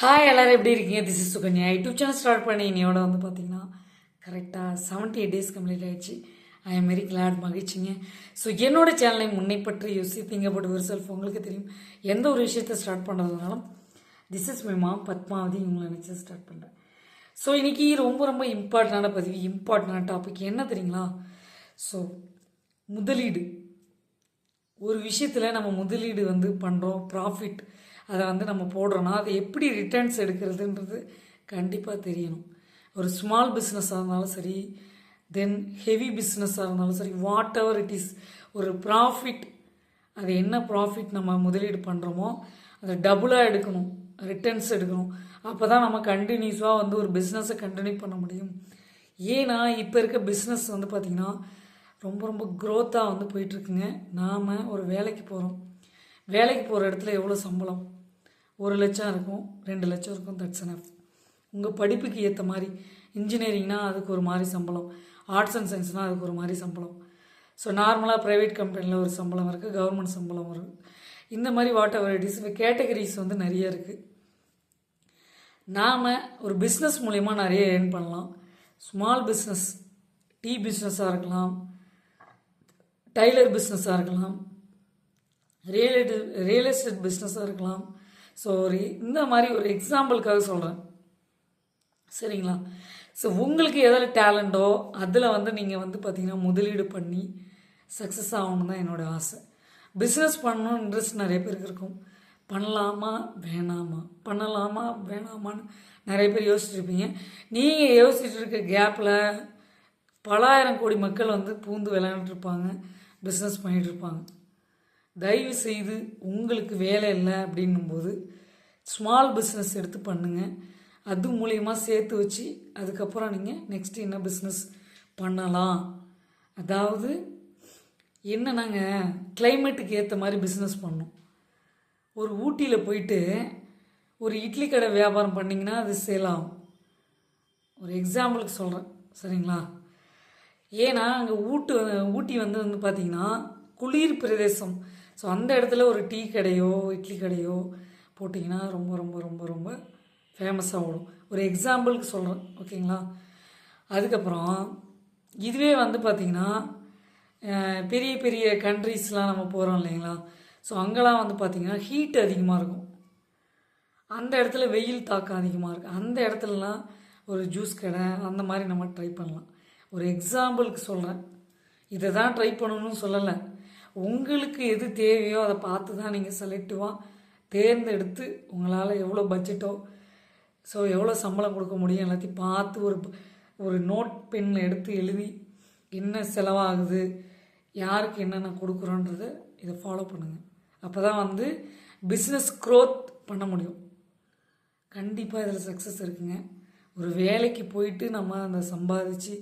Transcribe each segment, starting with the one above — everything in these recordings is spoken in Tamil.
ஹாய் எல்லோரும் எப்படி இருக்கீங்க? This is Sukanya. YouTube channel start பண்ணி இன்னையோட வந்து பார்த்தீங்கன்னா கரெக்டாக செவன்ட்டி எயிட் டேஸ் கம்ப்ளீட் ஆயிடுச்சு. ஐ எம் வெரி கிளாட் மகிழ்ச்சிங்க. ஸோ என்னோட சேனலை முன்னை பற்றி யோசி திங்க ஒரு செல்ஃப் உங்களுக்கு தெரியும். எந்த ஒரு விஷயத்தை start பண்ணுறதுனாலும் this is my mom Padmavathi இவங்களை நினச்சி ஸ்டார்ட் பண்ணுறேன் ஸோ இன்றைக்கி ரொம்ப ரொம்ப இம்பார்ட்டண்டான பதிவு இம்பார்ட்டண்டான டாபிக் என்ன தெரியுங்களா? ஸோ முதலீடு. ஒரு விஷயத்தில் நம்ம முதலீடு வந்து பண்ணுறோம் ப்ராஃபிட் அதை வந்து நம்ம போடுறோன்னா அதை எப்படி ரிட்டர்ன்ஸ் எடுக்கிறதுன்றது கண்டிப்பாக தெரியணும். ஒரு ஸ்மால் பிஸ்னஸாக இருந்தாலும் சரி தென் ஹெவி பிஸ்னஸாக இருந்தாலும் சரி வாட் எவர் இட் இஸ் ஒரு ப்ராஃபிட் அது என்ன ப்ராஃபிட் நம்ம முதலீடு பண்ணுறோமோ அதை டபுளாக எடுக்கணும் ரிட்டர்ன்ஸ் எடுக்கணும். அப்போ தான் நம்ம கண்டினியூஸாக வந்து ஒரு பிஸ்னஸை கண்டினியூ பண்ண முடியும். ஏன்னா இப்போ இருக்க பிஸ்னஸ் வந்து பார்த்திங்கன்னா ரொம்ப ரொம்ப க்ரோத்தாக வந்து போயிட்டுருக்குங்க நாம் ஒரு வேலைக்கு போகிறோம் வேலைக்கு போகிற இடத்துல எவ்வளோ சம்பளம்? ஒரு லட்சம் இருக்கும் ரெண்டு லட்சம் இருக்கும் தட்ஸ் அனஃப் உங்கள் படிப்புக்கு ஏற்ற மாதிரி இன்ஜினியரிங்னால் அதுக்கு ஒரு மாதிரி சம்பளம். ஆர்ட்ஸ் அண்ட் சயின்ஸ்னால் அதுக்கு ஒரு மாதிரி சம்பளம். ஸோ நார்மலாக ப்ரைவேட் கம்பெனியில் ஒரு சம்பளம் இருக்குது கவர்மெண்ட் சம்பளம் வரும் இந்த மாதிரி whatever it is categories வந்து நிறைய இருக்குது நாம் ஒரு பிஸ்னஸ் மூலிமா நிறைய ஏர்ன் பண்ணலாம். ஸ்மால் பிஸ்னஸ் டீ பிஸ்னஸாக இருக்கலாம். டைலர் பிஸ்னஸாக இருக்கலாம். ரியல் ரியல் எஸ்டேட் பிஸ்னஸாக இருக்கலாம். ஸோ ஒரு இந்த மாதிரி ஒரு எக்ஸாம்பிளுக்காக சொல்கிறேன் சரிங்களா? ஸோ உங்களுக்கு எதில் டேலண்டோ அதில் வந்து நீங்கள் வந்து பார்த்தீங்கன்னா முதலீடு பண்ணி சக்ஸஸ் ஆகணும் தான் என்னோடய ஆசை. பிஸ்னஸ் பண்ணணும் இன்ட்ரெஸ்ட் நிறைய பேருக்கு இருக்கும். பண்ணலாமா வேணாமா? பண்ணலாமா வேணாமான்னு நிறைய பேர் யோசிச்சுருப்பீங்க இருப்பீங்க. நீங்கள் யோசிச்சுட்டு இருக்க கேப்பில் பலாயிரம் கோடி மக்கள் வந்து பூந்து விளையாண்டுட்டு இருப்பாங்க பிஸ்னஸ் பண்ணிகிட்ருப்பாங்க தயவு செய்து உங்களுக்கு வேலை இல்லை அப்படின்னும்போது ஸ்மால் பிஸ்னஸ் எடுத்து பண்ணுங்கள் அது மூலயமா சேர்த்து வச்சு அதுக்கப்புறம் நீங்கள் நெக்ஸ்ட் என்ன பிஸ்னஸ் பண்ணலாம். அதாவது என்ன நாங்கள் கிளைமேட்டுக்கு ஏற்ற மாதிரி பிஸ்னஸ் பண்ணோம். ஒரு ஊட்டியில் போயிட்டு ஒரு இட்லி கடை வியாபாரம் பண்ணிங்கன்னா அது சேல் ஆகும். ஒரு எக்ஸாம்பிளுக்கு சொல்கிறேன் சரிங்களா? ஏன்னா அங்கே ஊட்டு ஊட்டி வந்து வந்து பார்த்திங்கன்னா குளிர் பிரதேசம். ஸோ அந்த இடத்துல ஒரு டீ கடையோ இட்லி கடையோ போட்டிங்கன்னா ரொம்ப ரொம்ப ரொம்ப ரொம்ப ஃபேமஸாக ஓடும். ஒரு எக்ஸாம்பிளுக்கு சொல்கிறேன் ஓகேங்களா? அதுக்கப்புறம் இதுவே வந்து பார்த்திங்கன்னா பெரிய பெரிய கண்ட்ரீஸ்லாம் நம்ம போகிறோம் இல்லைங்களா? ஸோ அங்கெல்லாம் வந்து பார்த்திங்கன்னா ஹீட் அதிகமாக இருக்கும். அந்த இடத்துல வெயில் தாக்கம் அதிகமாக இருக்குது அந்த இடத்துலலாம் ஒரு ஜூஸ் கடை அந்த மாதிரி நம்ம ட்ரை பண்ணலாம். ஒரு எக்ஸாம்பிளுக்கு சொல்கிறேன் இதை தான் ட்ரை பண்ணணும்னு சொல்லலை. உங்களுக்கு எது தேவையோ அதை பார்த்து தான் நீங்கள் செலக்டிவாக தேர்ந்தெடுத்து உங்களால் எவ்வளோ பட்ஜெட்டோ ஸோ எவ்வளோ சம்பளம் கொடுக்க முடியும் எல்லாத்தையும் பார்த்து ஒரு ஒரு நோட் பென் எடுத்து எழுதி என்ன செலவாகுது யாருக்கு என்னென்ன கொடுக்குறோன்றத இதை ஃபாலோ பண்ணுங்கள் அப்போ தான் வந்து பிஸ்னஸ் க்ரோத் பண்ண முடியும். கண்டிப்பாக இதில் சக்ஸஸ் இருக்குங்க. ஒரு வேலைக்கு போயிட்டு நம்ம அந்த சம்பாதிச்சு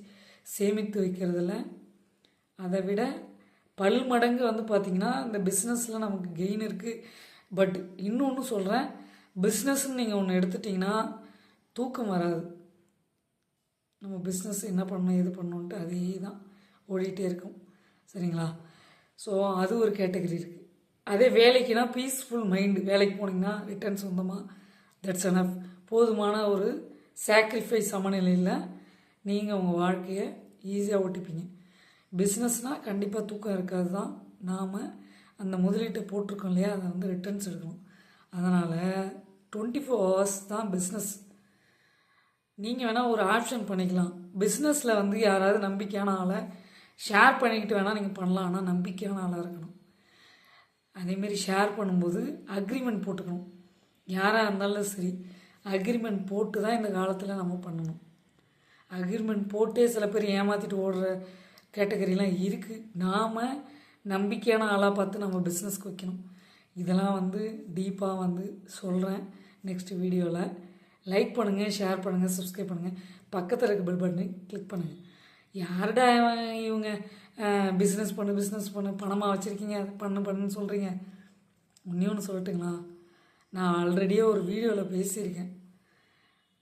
சேமித்து வைக்கிறதுல அதை விட பல் மடங்கு வந்து பார்த்திங்கன்னா இந்த பிஸ்னஸில் நமக்கு கெயின் இருக்குது பட் இன்னொன்று சொல்கிறேன் பிஸ்னஸ்ன்னு நீங்கள் ஒன்று எடுத்துட்டிங்கன்னா தூக்கம் வராது. நம்ம பிஸ்னஸ் என்ன பண்ணணும் எது பண்ணணுன்ட்டு அதே தான் ஓடிட்டே இருக்கும். சரிங்களா? ஸோ அது ஒரு கேட்டகரி இருக்குது அதே வேலைக்குனா பீஸ்ஃபுல் மைண்டு வேலைக்கு போனீங்கன்னா ரிட்டர்ன் சொந்தமாக தட்ஸ் அனஃப் போதுமான ஒரு சாக்ரிஃபைஸ் சமநிலையில் நீங்கள் உங்கள் வாழ்க்கையை ஈஸியாக ஓட்டிப்பீங்க. பிஸ்னஸ்னால் கண்டிப்பாக தூக்கம் இருக்காது தான் நாம் அந்த முதலீட்டை போட்டிருக்கோம் இல்லையா? அதை வந்து ரிட்டர்ன்ஸ் எடுக்கணும். அதனால் டுவெண்ட்டி ஃபோர் ஹவர்ஸ் தான் பிஸ்னஸ் நீங்கள் வேணால் ஒரு ஆப்ஷன் பண்ணிக்கலாம். பிஸ்னஸில் வந்து யாராவது நம்பிக்கையான ஆளை ஷேர் பண்ணிக்கிட்டு வேணால் நீங்கள் பண்ணலாம். ஆனால் நம்பிக்கையான ஆளாக இருக்கணும். அதேமாரி ஷேர் பண்ணும்போது அக்ரிமெண்ட் போட்டுக்கணும். யாராக இருந்தாலும் சரி அக்ரிமெண்ட் போட்டு தான் இந்த காலத்தில் நம்ம பண்ணணும். அக்ரிமெண்ட் போட்டே சில பேர் ஏமாற்றிட்டு ஓடுற கேட்டகரிலாம் இருக்குது நாம் நம்பிக்கையான ஆளாக பார்த்து நம்ம பிஸ்னஸ்க்கு வைக்கணும். இதெல்லாம் வந்து டீப்பாக வந்து சொல்கிறேன் நெக்ஸ்ட் வீடியோவில் லைக் பண்ணுங்கள் ஷேர் பண்ணுங்கள் சப்ஸ்கிரைப் பண்ணுங்கள் பக்கத்தில் இருக்க பெல் பட்டனை கிளிக் பண்ணுங்கள் யாருடா இவன் இவங்க பிஸ்னஸ் பண்ணு பிஸ்னஸ் பண்ணு பணமாக வச்சுருக்கீங்க பண்ணு பண்ணுன்னு சொல்கிறீங்க ஒன்றே ஒன்று சொல்லட்டுங்களா? நான் ஆல்ரெடியே ஒரு வீடியோவில் பேசியிருக்கேன்.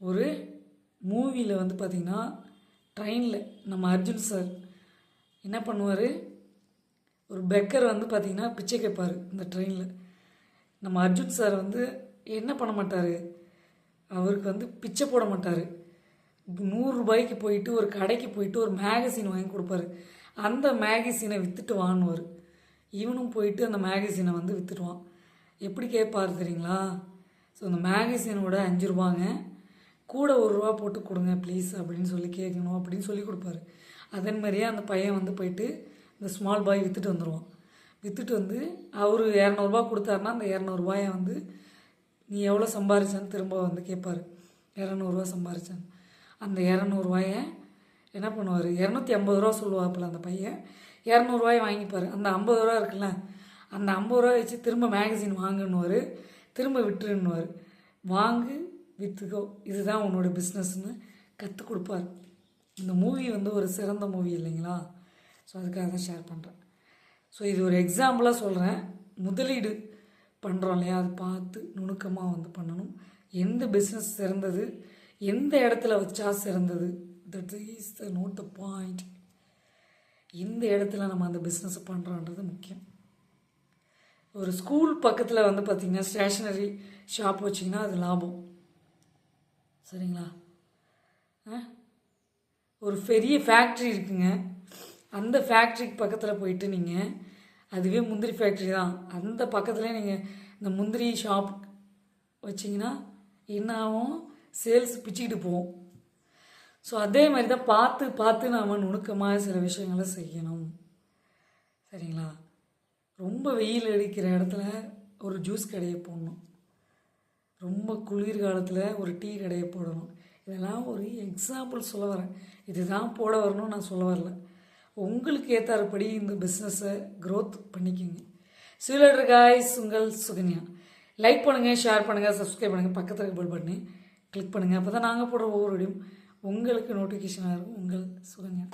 ஒரு மூவியில் வந்து பார்த்திங்கன்னா ட்ரெயினில் நம்ம அர்ஜுன் சார் என்ன பண்ணுவார்? ஒரு பெக்கர் வந்து பார்த்திங்கன்னா பிச்சை கேட்பார் இந்த ட்ரெயினில். நம்ம அர்ஜுன் சார் வந்து என்ன பண்ண மாட்டார்? அவருக்கு வந்து பிச்சை போட மாட்டார். நூறுரூபாய்க்கு போயிட்டு ஒரு கடைக்கு போயிட்டு ஒரு மேகசின் வாங்கி கொடுப்பாரு. அந்த மேகசினை விற்றுட்டு வாங்குவார் இவனும் போயிட்டு அந்த மேகசினை வந்து விற்றுட்டுவான் எப்படி கேட்பார் தெரியுங்களா? ஸோ அந்த மேகசினோட அஞ்சு ரூபாங்க. கூட ஒரு ரூபா போட்டு கொடுங்க ப்ளீஸ் அப்படின்னு சொல்லி கேட்கணும் அப்படின்னு சொல்லி கொடுப்பாரு. அதன் மாதிரியே அந்த பையன் வந்து போயிட்டு இந்த ஸ்மால் பாய் விற்றுட்டு வந்துடுவான் விற்றுட்டு வந்து அவர் இரநூறுபா கொடுத்தாருன்னா அந்த இரநூறுபாயை வந்து நீ எவ்வளோ சம்பாரிச்சான்னு திரும்ப வந்து கேட்பார். இரநூறுவா சம்பாரிச்சேன் அந்த இரநூறுவாயை என்ன பண்ணுவார்? இரநூத்தி ஐம்பது ரூபா சொல்லுவாப்புல அந்த பையன். இரநூறுவாயை வாங்கிப்பார். அந்த ஐம்பது ரூபா இருக்குல்ல அந்த ஐம்பது ரூபா வச்சு திரும்ப மேகசின் வாங்கணுவார் திரும்ப விட்டுருன்னுவார் வாங்கு விற்றுக்கோ இதுதான் உன்னோட பிஸ்னஸ்னு கற்றுக் கொடுப்பார். இந்த மூவி வந்து ஒரு சிறந்த மூவி இல்லைங்களா? ஸோ அதுக்காக தான் ஷேர் பண்ணுறேன் ஸோ இது ஒரு எக்ஸாம்பிளாக சொல்கிறேன் முதலீடு பண்ணுறோம் இல்லையா? அது பார்த்து நுணுக்கமாக வந்து பண்ணணும். எந்த பிஸ்னஸ் சிறந்தது? எந்த இடத்துல வச்சா சிறந்தது? That is the note the point இந்த இடத்துல நம்ம அந்த பிஸ்னஸை பண்ணுறோன்றது முக்கியம். ஒரு ஸ்கூல் பக்கத்தில் வந்து பார்த்திங்கன்னா ஸ்டேஷ்னரி ஷாப் வச்சிங்கன்னா அது லாபம். சரிங்களா? ஆ? ஒரு பெரிய ஃபேக்ட்ரி இருக்குங்க. அந்த ஃபேக்ட்ரிக்கு பக்கத்தில் போயிட்டு நீங்கள் அதுவே முந்திரி ஃபேக்ட்ரி தான். அந்த பக்கத்துலேயே நீங்கள் இந்த முந்திரி ஷாப் வச்சிங்கன்னா என்ன ஆகும்? சேல்ஸ் பிச்சுக்கிட்டு போவோம் ஸோ அதே மாதிரி தான் பார்த்து பார்த்து நாம் நுணுக்கமாக சில விஷயங்களை செய்யணும். சரிங்களா? ரொம்ப வெயில் அடிக்கிற இடத்துல ஒரு ஜூஸ் கடையை போடணும். ரொம்ப குளிர்காலத்தில் ஒரு டீ கடையை போடணும். இதெல்லாம் ஒரு எக்ஸாம்பிள் சொல்ல வரேன். இதுதான் போட வரணும்னு நான் சொல்ல வரல. உங்களுக்கு ஏற்றாற்படி இந்த பிஸ்னஸை க்ரோத் பண்ணிக்கோங்க. சீலடர் காய்ஸ் உங்கள் சுகன்யா. லைக் பண்ணுங்கள் ஷேர் பண்ணுங்கள் சப்ஸ்கிரைப் பண்ணுங்கள் பக்கத்தில் இருக்க பெல் பட்டனே கிளிக் பண்ணுங்கள் அப்போ தான் நாங்கள் போடுற ஒவ்வொரு வீடியும் உங்களுக்கு நோட்டிஃபிகேஷனாக இருக்கும். உங்கள் சுகன்யா.